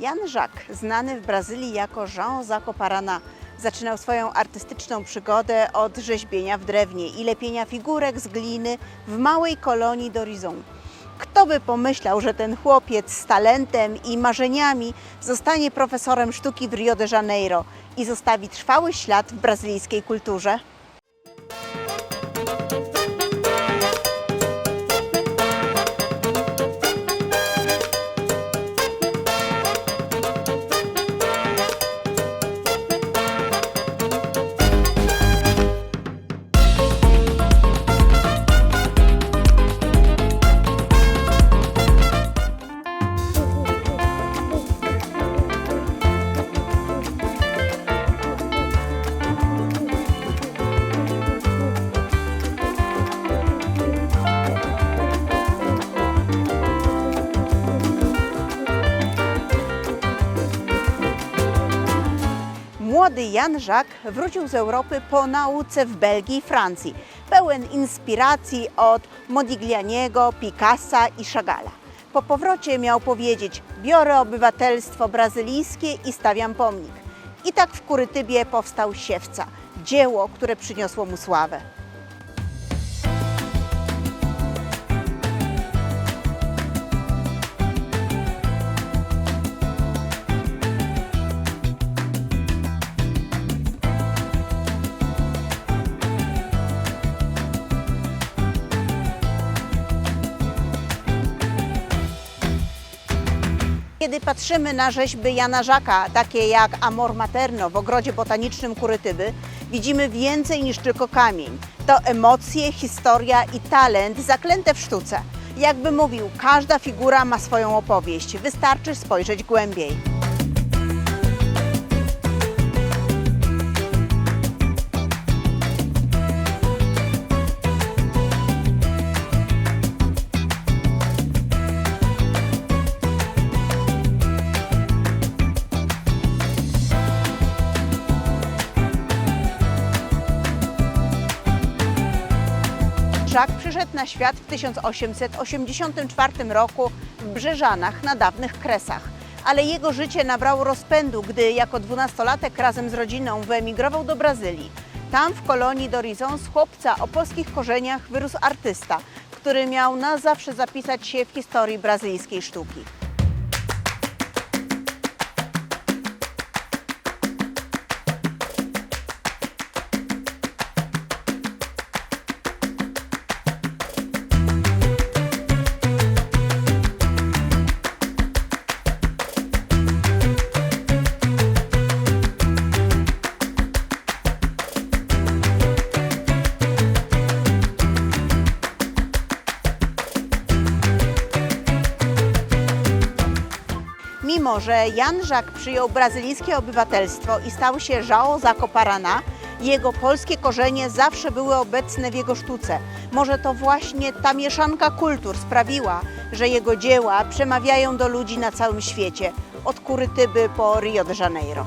Jan Jacques, znany w Brazylii jako Jean Zakoparaná, zaczynał swoją artystyczną przygodę od rzeźbienia w drewnie i lepienia figurek z gliny w małej kolonii d'Horizon. Kto by pomyślał, że ten chłopiec z talentem i marzeniami zostanie profesorem sztuki w Rio de Janeiro i zostawi trwały ślad w brazylijskiej kulturze? Młody Jan Jacques wrócił z Europy po nauce w Belgii i Francji, pełen inspiracji od Modiglianiego, Picassa i Chagalla. Po powrocie miał powiedzieć: Biorę obywatelstwo brazylijskie i stawiam pomnik. I tak w Kurytybie powstał Siewca, dzieło, które przyniosło mu sławę. Kiedy patrzymy na rzeźby Jana Żaka, takie jak Amor Materno w ogrodzie botanicznym Kurytyby, widzimy więcej niż tylko kamień. To emocje, historia i talent zaklęte w sztuce. Jakby mówił, każda figura ma swoją opowieść, wystarczy spojrzeć głębiej. Żak przyszedł na świat w 1884 roku w Brzeżanach na dawnych Kresach. Ale jego życie nabrało rozpędu, gdy jako dwunastolatek razem z rodziną wyemigrował do Brazylii. Tam w kolonii d'Horizon z chłopca o polskich korzeniach wyrósł artysta, który miał na zawsze zapisać się w historii brazylijskiej sztuki. Mimo, że Jan Jacques przyjął brazylijskie obywatelstwo i stał się João Zakoparaná, jego polskie korzenie zawsze były obecne w jego sztuce. Może to właśnie ta mieszanka kultur sprawiła, że jego dzieła przemawiają do ludzi na całym świecie, od Kurytyby po Rio de Janeiro.